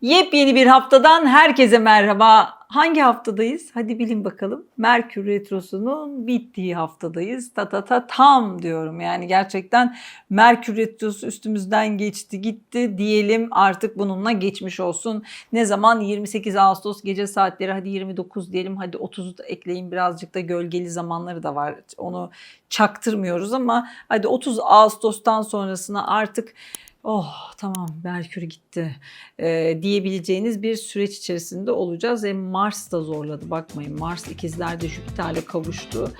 Yepyeni bir haftadan herkese merhaba. Hangi haftadayız? Hadi bilin bakalım. Merkür Retrosu'nun bittiği haftadayız. Ta ta ta tam diyorum. Yani gerçekten Merkür Retrosu üstümüzden geçti gitti diyelim artık bununla geçmiş olsun. Ne zaman? 28 Ağustos gece saatleri hadi 29 diyelim hadi 30'u da ekleyin birazcık da gölgeli zamanları da var. Onu çaktırmıyoruz ama hadi 30 Ağustos'tan sonrasına artık oh tamam Merkür gitti e, diyebileceğiniz bir süreç içerisinde olacağız. E, Mars da zorladı bakmayın Mars ikizlerde Jüpiter'le kavuştu.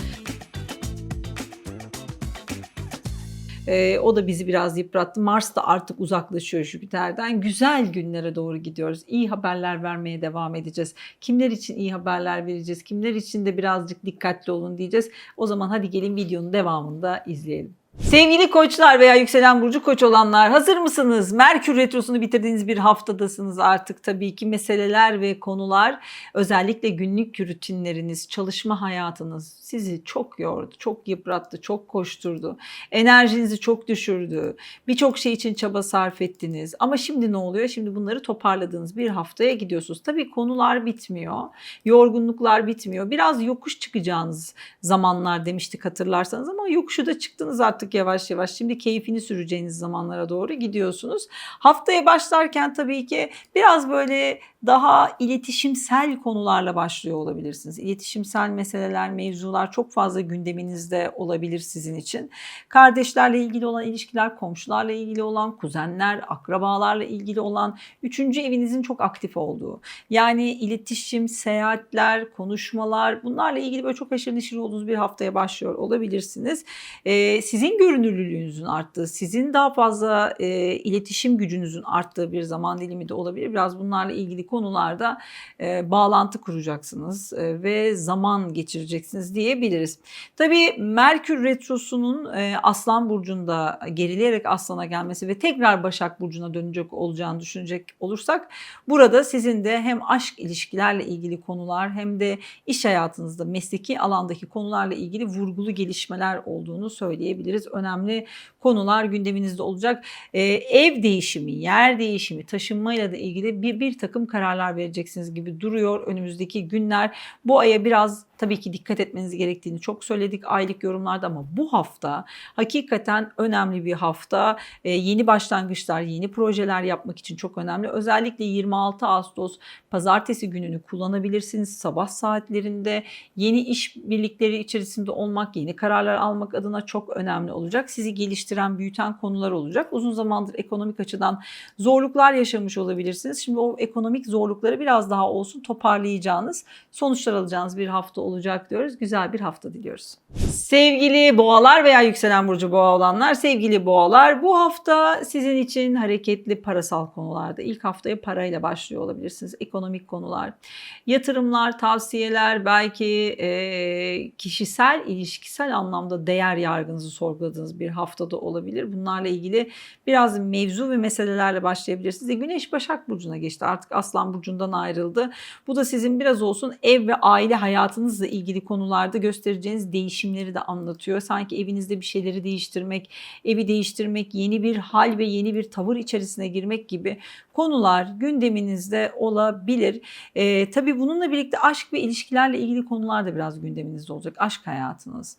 E, o da bizi biraz yıprattı. Mars da artık uzaklaşıyor Jüpiter'den. Güzel günlere doğru gidiyoruz. İyi haberler vermeye devam edeceğiz. Kimler için iyi haberler vereceğiz? Kimler için de birazcık dikkatli olun diyeceğiz. O zaman hadi gelin videonun devamında izleyelim. Sevgili koçlar veya yükselen burcu koç olanlar hazır mısınız? Merkür retrosunu bitirdiğiniz bir haftadasınız artık tabii ki meseleler ve konular özellikle günlük rutinleriniz, çalışma hayatınız sizi çok yordu, çok yıprattı, çok koşturdu. Enerjinizi çok düşürdü. Birçok şey için çaba sarf ettiniz. Ama şimdi ne oluyor? Şimdi bunları toparladığınız bir haftaya gidiyorsunuz. Tabii konular bitmiyor. Yorgunluklar bitmiyor. Biraz yokuş çıkacağınız zamanlar demiştik hatırlarsanız ama yokuşu da çıktınız artık yavaş yavaş. Şimdi keyfini süreceğiniz zamanlara doğru gidiyorsunuz. Haftaya başlarken tabii ki biraz böyle daha iletişimsel konularla başlıyor olabilirsiniz. İletişimsel meseleler, mevzular çok fazla gündeminizde olabilir sizin için. Kardeşlerle ilgili olan ilişkiler, komşularla ilgili olan, kuzenler, akrabalarla ilgili olan, üçüncü evinizin çok aktif olduğu. Yani iletişim, seyahatler, konuşmalar bunlarla ilgili böyle çok haşır neşir olduğunuz bir haftaya başlıyor olabilirsiniz. Ee, sizin görünürlülüğünüzün arttığı, sizin daha fazla e, iletişim gücünüzün arttığı bir zaman dilimi de olabilir. Biraz bunlarla ilgili konularda e, bağlantı kuracaksınız e, ve zaman geçireceksiniz diyebiliriz. Tabii Merkür Retrosu'nun e, Aslan Burcu'nda gerileyerek Aslan'a gelmesi ve tekrar Başak Burcu'na dönecek olacağını düşünecek olursak burada sizin de hem aşk ilişkilerle ilgili konular hem de iş hayatınızda mesleki alandaki konularla ilgili vurgulu gelişmeler olduğunu söyleyebiliriz. Önemli konular gündeminizde olacak. Ee, ev değişimi, yer değişimi, taşınmayla da ilgili bir, bir takım kararlar vereceksiniz gibi duruyor önümüzdeki günler. Bu aya biraz tabii ki dikkat etmeniz gerektiğini çok söyledik aylık yorumlarda ama bu hafta hakikaten önemli bir hafta. Ee, yeni başlangıçlar, yeni projeler yapmak için çok önemli. Özellikle 26 Ağustos pazartesi gününü kullanabilirsiniz. Sabah saatlerinde yeni iş birlikleri içerisinde olmak, yeni kararlar almak adına çok önemli olacak. Sizi geliştiren, büyüten konular olacak. Uzun zamandır ekonomik açıdan zorluklar yaşamış olabilirsiniz. Şimdi o ekonomik zorlukları biraz daha olsun toparlayacağınız, sonuçlar alacağınız bir hafta olacak diyoruz. Güzel bir hafta diliyoruz. Sevgili boğalar veya yükselen burcu boğa olanlar, sevgili boğalar bu hafta sizin için hareketli parasal konularda. İlk haftaya parayla başlıyor olabilirsiniz. Ekonomik konular, yatırımlar, tavsiyeler, belki e, kişisel, ilişkisel anlamda değer yargınızı sorguladığınız bir haftada olabilir. Bunlarla ilgili biraz mevzu ve meselelerle başlayabilirsiniz. E, Güneş Başak Burcu'na geçti. Artık Aslan Burcu'ndan ayrıldı. Bu da sizin biraz olsun ev ve aile hayatınızla ilgili konularda göstereceğiniz değişimleri de anlatıyor. Sanki evinizde bir şeyleri değiştirmek, evi değiştirmek, yeni bir hal ve yeni bir tavır içerisine girmek gibi konular gündeminizde olabilir. Ee, tabii bununla birlikte aşk ve ilişkilerle ilgili konular da biraz gündeminizde olacak. Aşk hayatınız.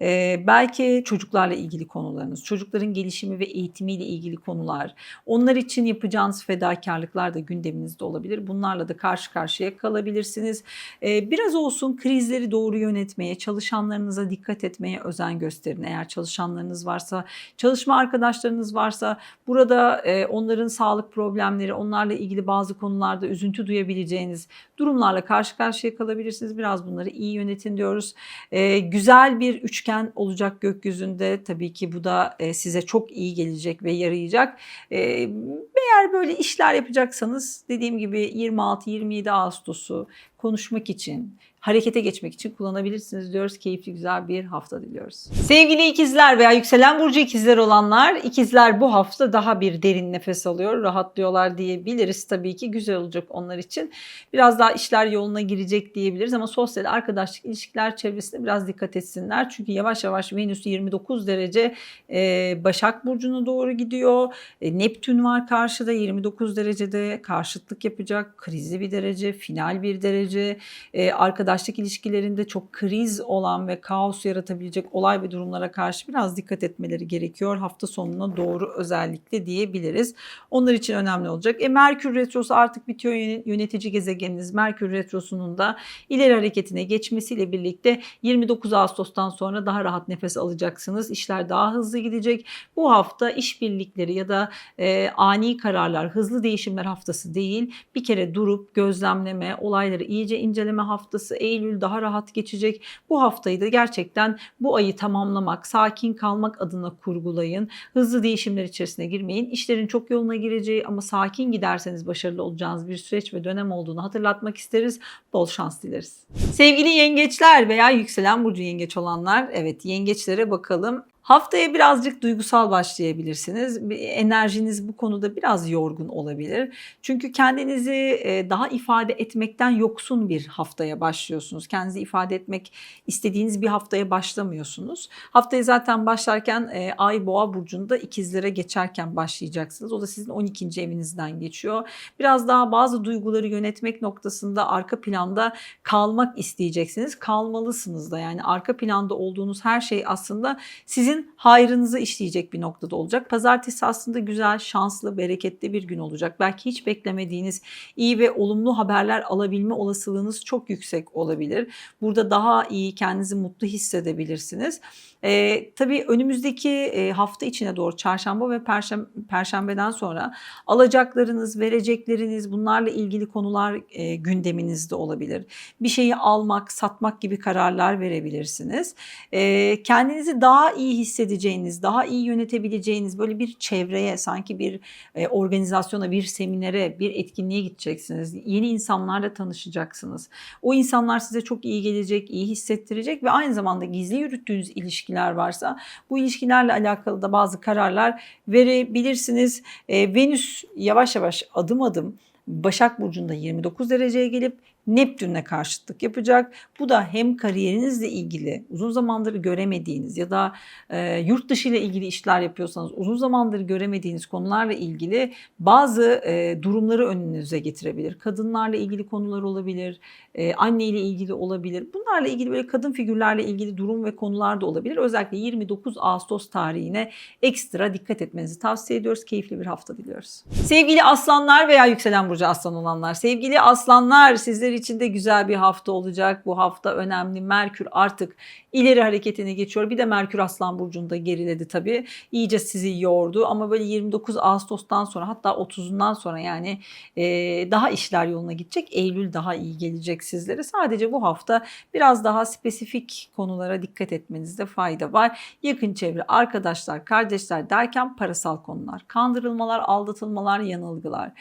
Ee, belki çocuklarla ilgili konularınız, çocukların gelişimi ve eğitimiyle ilgili konular, onlar için yapacağınız fedakarlıklar da gündeminizde olabilir. Bunlarla da karşı karşıya kalabilirsiniz. Ee, biraz olsun krizleri doğru yönetmeye, çalışanlarınıza dikkat etmeye özen gösterin. Eğer çalışanlarınız varsa, çalışma arkadaşlarınız varsa burada e, onların sağlık problemleri, onlarla ilgili bazı konularda üzüntü duyabileceğiniz durumlarla karşı karşıya kalabilirsiniz. Biraz bunları iyi yönetin diyoruz. Ee, güzel bir üçgen olacak gökyüzünde. Tabii ki bu da e, size çok iyi gelecek ve yarayacak. Ee, eğer böyle işler yapacaksanız dediğim gibi 26-27 Ağustos'u konuşmak için, harekete geçmek için kullanabilirsiniz diyoruz. Keyifli güzel bir hafta diliyoruz. Sevgili ikizler veya yükselen burcu ikizler olanlar, ikizler bu hafta daha bir derin nefes alıyor, rahatlıyorlar diyebiliriz. Tabii ki güzel olacak onlar için. Biraz daha işler yoluna girecek diyebiliriz ama sosyal arkadaşlık ilişkiler çevresinde biraz dikkat etsinler. Çünkü yavaş yavaş Venüs 29 derece e, Başak Burcu'na doğru gidiyor. E, Neptün var karşıda 29 derecede karşıtlık yapacak. Krizli bir derece, final bir derece. E, arkadaşlık ilişkilerinde çok kriz olan ve kaos yaratabilecek olay ve durumlara karşı biraz dikkat etmeleri gerekiyor. Hafta sonuna doğru özellikle diyebiliriz. Onlar için önemli olacak. E, Merkür Retrosu artık bitiyor yönetici gezegeniniz. Merkür Retrosu'nun da ileri hareketine geçmesiyle birlikte 29 Ağustos'tan sonra daha rahat nefes alacaksınız. İşler daha hızlı gidecek. Bu hafta işbirlikleri ya da e, ani kararlar, hızlı değişimler haftası değil. Bir kere durup gözlemleme, olayları iyice inceleme haftası. Eylül daha rahat geçecek. Bu haftayı da gerçekten bu ayı tamamlamak, sakin kalmak adına kurgulayın. Hızlı değişimler içerisine girmeyin. İşlerin çok yoluna gireceği ama sakin giderseniz başarılı olacağınız bir süreç ve dönem olduğunu hatırlatmak isteriz. Bol şans dileriz. Sevgili yengeçler veya yükselen burcu yengeç olanlar, evet yengeçlere bakalım. Haftaya birazcık duygusal başlayabilirsiniz. Enerjiniz bu konuda biraz yorgun olabilir. Çünkü kendinizi e, daha ifade etmekten yoksun bir haftaya başlıyorsunuz. Kendinizi ifade etmek istediğiniz bir haftaya başlamıyorsunuz. Haftaya zaten başlarken e, Ay Boğa burcunda ikizlere geçerken başlayacaksınız. O da sizin 12. evinizden geçiyor. Biraz daha bazı duyguları yönetmek noktasında arka planda kalmak isteyeceksiniz. Kalmalısınız da yani arka planda olduğunuz her şey aslında sizin hayrınıza işleyecek bir noktada olacak. Pazartesi aslında güzel, şanslı, bereketli bir gün olacak. Belki hiç beklemediğiniz iyi ve olumlu haberler alabilme olasılığınız çok yüksek olabilir. Burada daha iyi kendinizi mutlu hissedebilirsiniz. E, tabii önümüzdeki e, hafta içine doğru çarşamba ve perşembe, perşembeden sonra alacaklarınız, verecekleriniz bunlarla ilgili konular e, gündeminizde olabilir. Bir şeyi almak, satmak gibi kararlar verebilirsiniz. E, kendinizi daha iyi hissedeceğiniz, daha iyi yönetebileceğiniz böyle bir çevreye, sanki bir e, organizasyona, bir seminere, bir etkinliğe gideceksiniz. Yeni insanlarla tanışacaksınız. O insanlar size çok iyi gelecek, iyi hissettirecek ve aynı zamanda gizli yürüttüğünüz ilişkiler varsa bu ilişkilerle alakalı da bazı kararlar verebilirsiniz. E, Venüs yavaş yavaş adım adım Başak Burcu'nda 29 dereceye gelip Neptün'le karşıtlık yapacak. Bu da hem kariyerinizle ilgili uzun zamandır göremediğiniz ya da e, yurt dışı ile ilgili işler yapıyorsanız uzun zamandır göremediğiniz konularla ilgili bazı e, durumları önünüze getirebilir. Kadınlarla ilgili konular olabilir, e, anne ile ilgili olabilir. Bunlarla ilgili böyle kadın figürlerle ilgili durum ve konular da olabilir. Özellikle 29 Ağustos tarihine ekstra dikkat etmenizi tavsiye ediyoruz. Keyifli bir hafta diliyoruz. Sevgili aslanlar veya yükselen burcu aslan olanlar, sevgili aslanlar sizler için de güzel bir hafta olacak. Bu hafta önemli. Merkür artık ileri hareketine geçiyor. Bir de Merkür Aslan Burcu'nda geriledi tabii. İyice sizi yordu ama böyle 29 Ağustos'tan sonra hatta 30'undan sonra yani e, daha işler yoluna gidecek. Eylül daha iyi gelecek sizlere. Sadece bu hafta biraz daha spesifik konulara dikkat etmenizde fayda var. Yakın çevre, arkadaşlar, kardeşler derken parasal konular, kandırılmalar, aldatılmalar, yanılgılar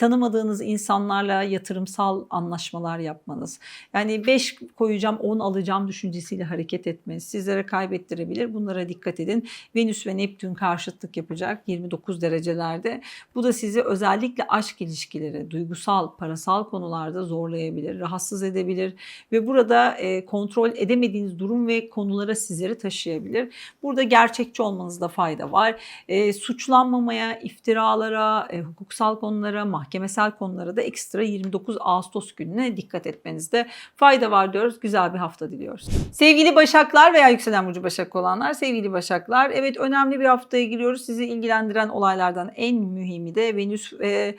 tanımadığınız insanlarla yatırımsal anlaşmalar yapmanız. Yani 5 koyacağım 10 alacağım düşüncesiyle hareket etmeniz sizlere kaybettirebilir. Bunlara dikkat edin. Venüs ve Neptün karşıtlık yapacak 29 derecelerde. Bu da sizi özellikle aşk ilişkileri, duygusal, parasal konularda zorlayabilir, rahatsız edebilir ve burada e, kontrol edemediğiniz durum ve konulara sizleri taşıyabilir. Burada gerçekçi olmanızda fayda var. E, suçlanmamaya, iftiralara, e, hukuksal konulara, mahkeme mahkemesel konulara da ekstra 29 Ağustos gününe dikkat etmenizde fayda var diyoruz. Güzel bir hafta diliyoruz. Sevgili Başaklar veya yükselen burcu Başak olanlar, sevgili Başaklar, evet önemli bir haftaya giriyoruz. Sizi ilgilendiren olaylardan en mühimi de Venüs ve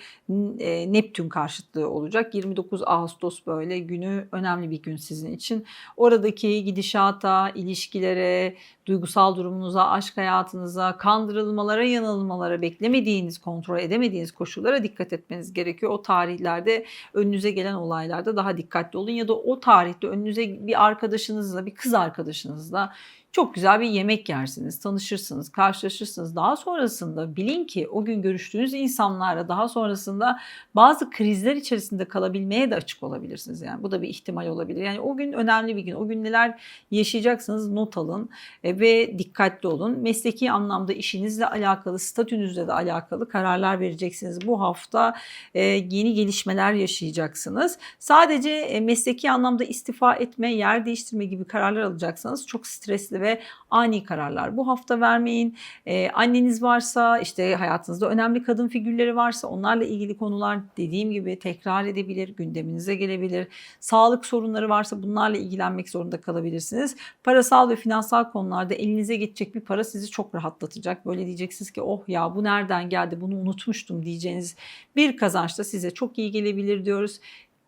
e, Neptün karşıtlığı olacak. 29 Ağustos böyle günü önemli bir gün sizin için. Oradaki gidişata, ilişkilere, duygusal durumunuza, aşk hayatınıza, kandırılmalara, yanılmalara, beklemediğiniz, kontrol edemediğiniz koşullara dikkat etmeniz gerekiyor. O tarihlerde önünüze gelen olaylarda daha dikkatli olun ya da o tarihte önünüze bir arkadaşınızla, bir kız arkadaşınızla Çok güzel bir yemek yersiniz, tanışırsınız, karşılaşırsınız. Daha sonrasında bilin ki o gün görüştüğünüz insanlarla daha sonrasında bazı krizler içerisinde kalabilmeye de açık olabilirsiniz. Yani bu da bir ihtimal olabilir. Yani o gün önemli bir gün. O gün neler yaşayacaksınız not alın e, ve dikkatli olun. Mesleki anlamda işinizle alakalı, statünüzle de alakalı kararlar vereceksiniz. Bu hafta e, yeni gelişmeler yaşayacaksınız. Sadece e, mesleki anlamda istifa etme, yer değiştirme gibi kararlar alacaksanız çok stresli ve ani kararlar bu hafta vermeyin. Ee, anneniz varsa işte hayatınızda önemli kadın figürleri varsa onlarla ilgili konular dediğim gibi tekrar edebilir, gündeminize gelebilir. Sağlık sorunları varsa bunlarla ilgilenmek zorunda kalabilirsiniz. Parasal ve finansal konularda elinize geçecek bir para sizi çok rahatlatacak. Böyle diyeceksiniz ki oh ya bu nereden geldi bunu unutmuştum diyeceğiniz bir kazanç da size çok iyi gelebilir diyoruz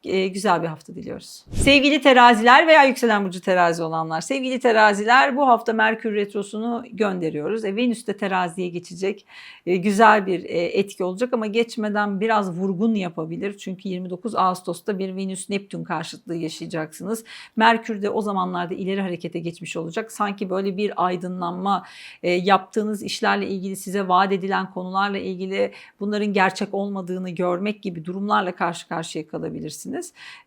güzel bir hafta diliyoruz. Sevgili teraziler veya yükselen burcu terazi olanlar. Sevgili teraziler bu hafta Merkür Retrosu'nu gönderiyoruz. E, Venüs de teraziye geçecek. E, güzel bir e, etki olacak ama geçmeden biraz vurgun yapabilir. Çünkü 29 Ağustos'ta bir Venüs-Neptün karşıtlığı yaşayacaksınız. Merkür de o zamanlarda ileri harekete geçmiş olacak. Sanki böyle bir aydınlanma e, yaptığınız işlerle ilgili size vaat edilen konularla ilgili bunların gerçek olmadığını görmek gibi durumlarla karşı karşıya kalabilirsiniz.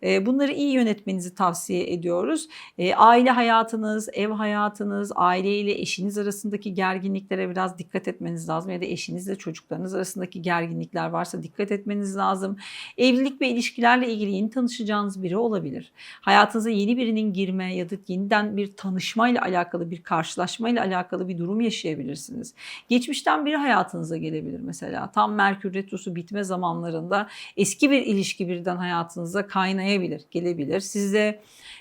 E, bunları iyi yönetmenizi tavsiye ediyoruz. E, aile hayatınız, ev hayatınız, aileyle eşiniz arasındaki gerginliklere biraz dikkat etmeniz lazım ya da eşinizle çocuklarınız arasındaki gerginlikler varsa dikkat etmeniz lazım. Evlilik ve ilişkilerle ilgili yeni tanışacağınız biri olabilir. Hayatınıza yeni birinin girme ya da yeniden bir tanışmayla alakalı bir karşılaşmayla alakalı bir durum yaşayabilirsiniz. Geçmişten biri hayatınıza gelebilir mesela. Tam Merkür Retrosu bitme zamanlarında eski bir ilişki birden hayatınıza kaynayabilir, gelebilir. Size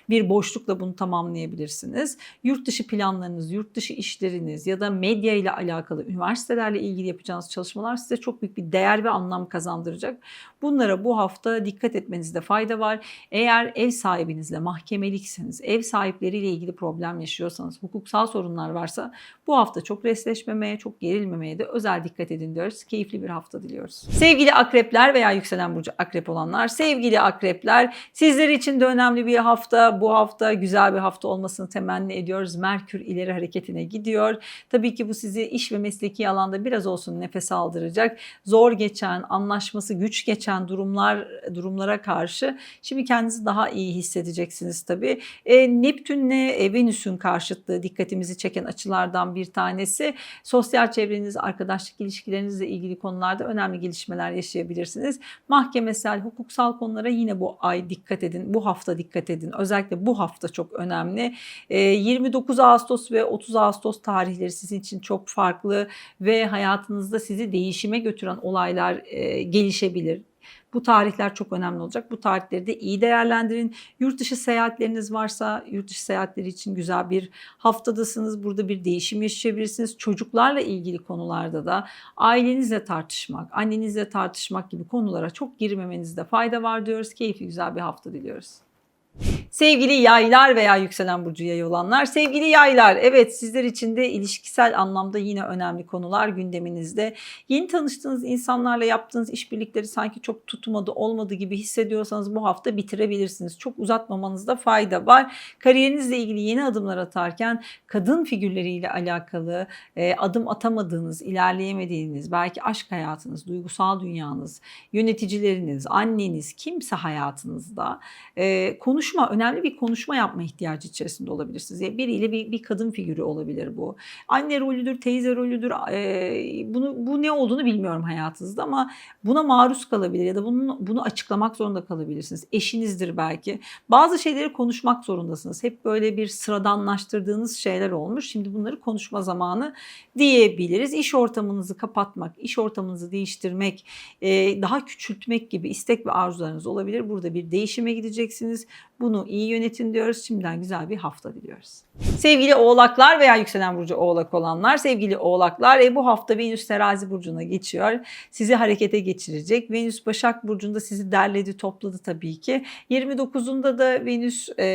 bir boşlukla bunu tamamlayabilirsiniz. Yurt dışı planlarınız, yurt dışı işleriniz ya da medya ile alakalı, üniversitelerle ilgili yapacağınız çalışmalar size çok büyük bir değer ve anlam kazandıracak. Bunlara bu hafta dikkat etmenizde fayda var. Eğer ev sahibinizle mahkemelikseniz, ev sahipleriyle ilgili problem yaşıyorsanız, hukuksal sorunlar varsa bu hafta çok resleşmemeye, çok gerilmemeye de özel dikkat edin diyoruz. Keyifli bir hafta diliyoruz. Sevgili akrepler veya yükselen burcu akrep olanlar, sevgili akrepler sizler için de önemli bir hafta. Bu hafta güzel bir hafta olmasını temenni ediyoruz. Merkür ileri hareketine gidiyor. Tabii ki bu sizi iş ve mesleki alanda biraz olsun nefes aldıracak. Zor geçen, anlaşması güç geçen durumlar durumlara karşı şimdi kendinizi daha iyi hissedeceksiniz tabii. E, Neptünle e, Venüs'ün karşıtlığı dikkatimizi çeken açılardan bir tanesi. Sosyal çevreniz, arkadaşlık ilişkilerinizle ilgili konularda önemli gelişmeler yaşayabilirsiniz. Mahkemesel, hukuksal konulara yine bu ay dikkat edin. Bu hafta dikkat edin. Özellikle bu hafta çok önemli. E, 29 Ağustos ve 30 Ağustos tarihleri sizin için çok farklı ve hayatınızda sizi değişime götüren olaylar e, gelişebilir. Bu tarihler çok önemli olacak. Bu tarihleri de iyi değerlendirin. Yurt dışı seyahatleriniz varsa yurt dışı seyahatleri için güzel bir haftadasınız. Burada bir değişim yaşayabilirsiniz. Çocuklarla ilgili konularda da ailenizle tartışmak, annenizle tartışmak gibi konulara çok girmemenizde fayda var diyoruz. Keyifli güzel bir hafta diliyoruz. Sevgili yaylar veya yükselen burcu yay olanlar, sevgili yaylar, evet sizler için de ilişkisel anlamda yine önemli konular gündeminizde. Yeni tanıştığınız insanlarla yaptığınız işbirlikleri sanki çok tutmadı, olmadı gibi hissediyorsanız bu hafta bitirebilirsiniz. Çok uzatmamanızda fayda var. Kariyerinizle ilgili yeni adımlar atarken kadın figürleriyle alakalı e, adım atamadığınız, ilerleyemediğiniz, belki aşk hayatınız, duygusal dünyanız, yöneticileriniz, anneniz, kimse hayatınızda e, konuşma, önemli bir konuşma yapma ihtiyacı içerisinde olabilirsiniz. Yani biriyle bir, bir kadın figürü olabilir bu. Anne rolüdür, teyze rolüdür. E, bunu bu ne olduğunu bilmiyorum hayatınızda ama buna maruz kalabilir ya da bunu bunu açıklamak zorunda kalabilirsiniz. Eşinizdir belki. Bazı şeyleri konuşmak zorundasınız. Hep böyle bir sıradanlaştırdığınız şeyler olmuş. Şimdi bunları konuşma zamanı diyebiliriz. İş ortamınızı kapatmak, iş ortamınızı değiştirmek, e, daha küçültmek gibi istek ve arzularınız olabilir. Burada bir değişime gideceksiniz. Bunu iyi yönetin diyoruz. Şimdiden güzel bir hafta diliyoruz. Sevgili oğlaklar veya yükselen burcu oğlak olanlar, sevgili oğlaklar e, bu hafta Venüs terazi burcuna geçiyor. Sizi harekete geçirecek. Venüs Başak burcunda sizi derledi, topladı tabii ki. 29'unda da Venüs e,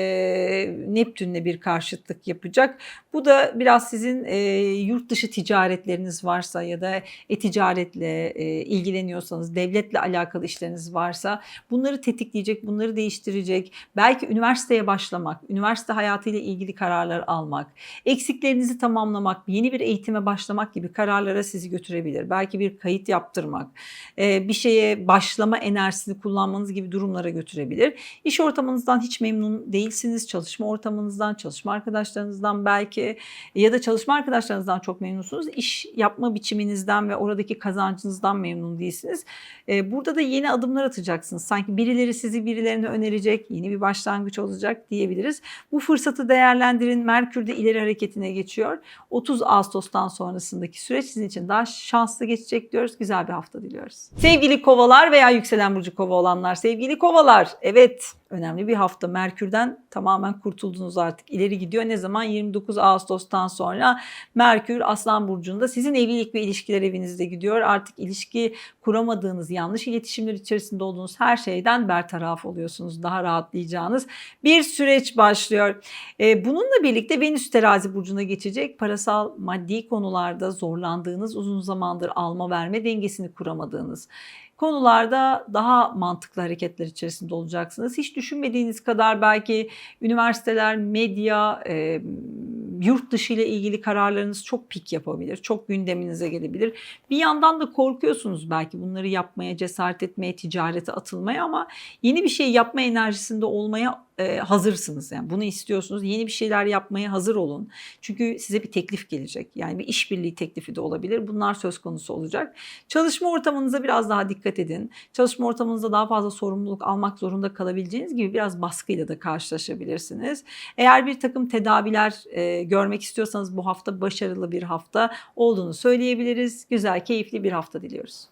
Neptün'le bir karşıtlık yapacak. Bu da biraz sizin e, yurt dışı ticaretleriniz varsa ya da e-ticaretle e, ilgileniyorsanız, devletle alakalı işleriniz varsa bunları tetikleyecek, bunları değiştirecek. Belki üniversite üniversiteye başlamak, üniversite hayatıyla ilgili kararlar almak, eksiklerinizi tamamlamak, yeni bir eğitime başlamak gibi kararlara sizi götürebilir. Belki bir kayıt yaptırmak, e, bir şeye başlama enerjisini kullanmanız gibi durumlara götürebilir. İş ortamınızdan hiç memnun değilsiniz, çalışma ortamınızdan, çalışma arkadaşlarınızdan belki ya da çalışma arkadaşlarınızdan çok memnunsunuz. İş yapma biçiminizden ve oradaki kazancınızdan memnun değilsiniz. E, burada da yeni adımlar atacaksınız. Sanki birileri sizi birilerine önerecek, yeni bir başlangıç olacak diyebiliriz. Bu fırsatı değerlendirin. Merkür de ileri hareketine geçiyor. 30 Ağustos'tan sonrasındaki süreç sizin için daha şanslı geçecek diyoruz. Güzel bir hafta diliyoruz. Sevgili kovalar veya yükselen burcu kova olanlar, sevgili kovalar. Evet, önemli bir hafta. Merkür'den tamamen kurtuldunuz artık. İleri gidiyor. Ne zaman? 29 Ağustos'tan sonra Merkür Aslan Burcu'nda sizin evlilik ve ilişkiler evinizde gidiyor. Artık ilişki kuramadığınız, yanlış iletişimler içerisinde olduğunuz her şeyden bertaraf oluyorsunuz. Daha rahatlayacağınız bir süreç başlıyor. Ee, bununla birlikte Venüs terazi burcuna geçecek. Parasal, maddi konularda zorlandığınız, uzun zamandır alma verme dengesini kuramadığınız konularda daha mantıklı hareketler içerisinde olacaksınız. Hiç düşünmediğiniz kadar belki üniversiteler, medya, e, yurt dışı ile ilgili kararlarınız çok pik yapabilir. Çok gündeminize gelebilir. Bir yandan da korkuyorsunuz belki bunları yapmaya, cesaret etmeye, ticarete atılmaya ama yeni bir şey yapma enerjisinde olmaya e, hazırsınız. Yani bunu istiyorsunuz. Yeni bir şeyler yapmaya hazır olun. Çünkü size bir teklif gelecek. Yani bir işbirliği teklifi de olabilir. Bunlar söz konusu olacak. Çalışma ortamınıza biraz daha dikkat edin. Çalışma ortamınızda daha fazla sorumluluk almak zorunda kalabileceğiniz gibi biraz baskıyla da karşılaşabilirsiniz. Eğer bir takım tedaviler e, görmek istiyorsanız bu hafta başarılı bir hafta olduğunu söyleyebiliriz. Güzel, keyifli bir hafta diliyoruz.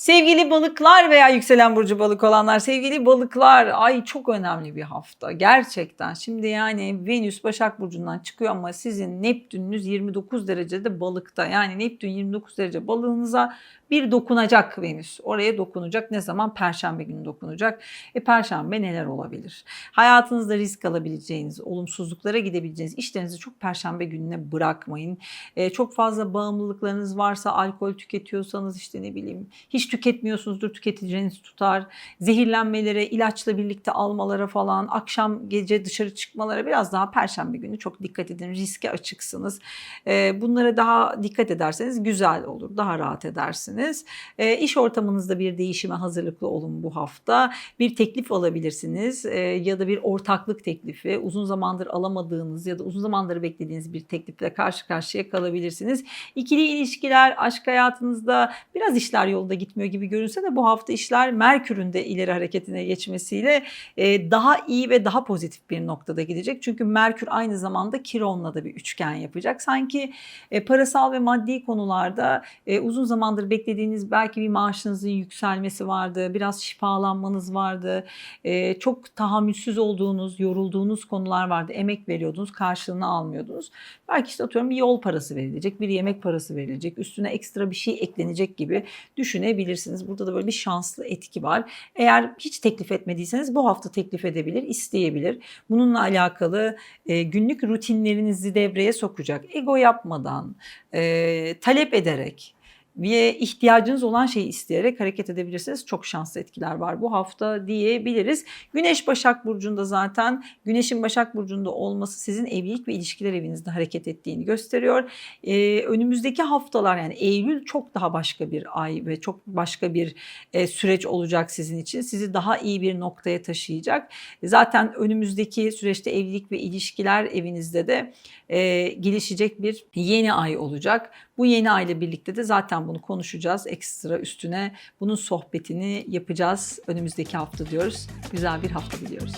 Sevgili balıklar veya yükselen burcu balık olanlar, sevgili balıklar, ay çok önemli bir hafta gerçekten. Şimdi yani Venüs Başak Burcu'ndan çıkıyor ama sizin Neptününüz 29 derecede balıkta. Yani Neptün 29 derece balığınıza bir dokunacak Venüs. Oraya dokunacak. Ne zaman? Perşembe günü dokunacak. E Perşembe neler olabilir? Hayatınızda risk alabileceğiniz, olumsuzluklara gidebileceğiniz işlerinizi çok Perşembe gününe bırakmayın. E, çok fazla bağımlılıklarınız varsa, alkol tüketiyorsanız işte ne bileyim, hiç tüketmiyorsunuzdur, tüketeceğiniz tutar. Zehirlenmelere, ilaçla birlikte almalara falan, akşam gece dışarı çıkmalara biraz daha Perşembe günü çok dikkat edin. Riske açıksınız. E, bunlara daha dikkat ederseniz güzel olur, daha rahat edersiniz. E, iş ortamınızda bir değişime hazırlıklı olun bu hafta. Bir teklif alabilirsiniz e, ya da bir ortaklık teklifi. Uzun zamandır alamadığınız ya da uzun zamandır beklediğiniz bir teklifle karşı karşıya kalabilirsiniz. İkili ilişkiler, aşk hayatınızda biraz işler yolunda gitmiyor gibi görünse de bu hafta işler Merkür'ün de ileri hareketine geçmesiyle e, daha iyi ve daha pozitif bir noktada gidecek. Çünkü Merkür aynı zamanda Kiron'la da bir üçgen yapacak. Sanki e, parasal ve maddi konularda e, uzun zamandır beklediğiniz belki bir maaşınızın yükselmesi vardı, biraz şifalanmanız vardı, e, çok tahammülsüz olduğunuz, yorulduğunuz konular vardı, emek veriyordunuz, karşılığını almıyordunuz. Belki işte atıyorum bir yol parası verilecek, bir yemek parası verilecek, üstüne ekstra bir şey eklenecek gibi düşünebilirsiniz. Burada da böyle bir şanslı etki var. Eğer hiç teklif etmediyseniz bu hafta teklif edebilir, isteyebilir. Bununla alakalı e, günlük rutinlerinizi devreye sokacak. Ego yapmadan, e, talep ederek, ve ihtiyacınız olan şeyi isteyerek hareket edebilirsiniz. Çok şanslı etkiler var bu hafta diyebiliriz. Güneş Başak Burcu'nda zaten Güneş'in Başak Burcu'nda olması sizin evlilik ve ilişkiler evinizde hareket ettiğini gösteriyor. Ee, önümüzdeki haftalar yani Eylül çok daha başka bir ay ve çok başka bir e, süreç olacak sizin için. Sizi daha iyi bir noktaya taşıyacak. Zaten önümüzdeki süreçte evlilik ve ilişkiler evinizde de e, gelişecek bir yeni ay olacak. Bu yeni ay ile birlikte de zaten bunu konuşacağız. Ekstra üstüne bunun sohbetini yapacağız önümüzdeki hafta diyoruz. Güzel bir hafta diliyoruz.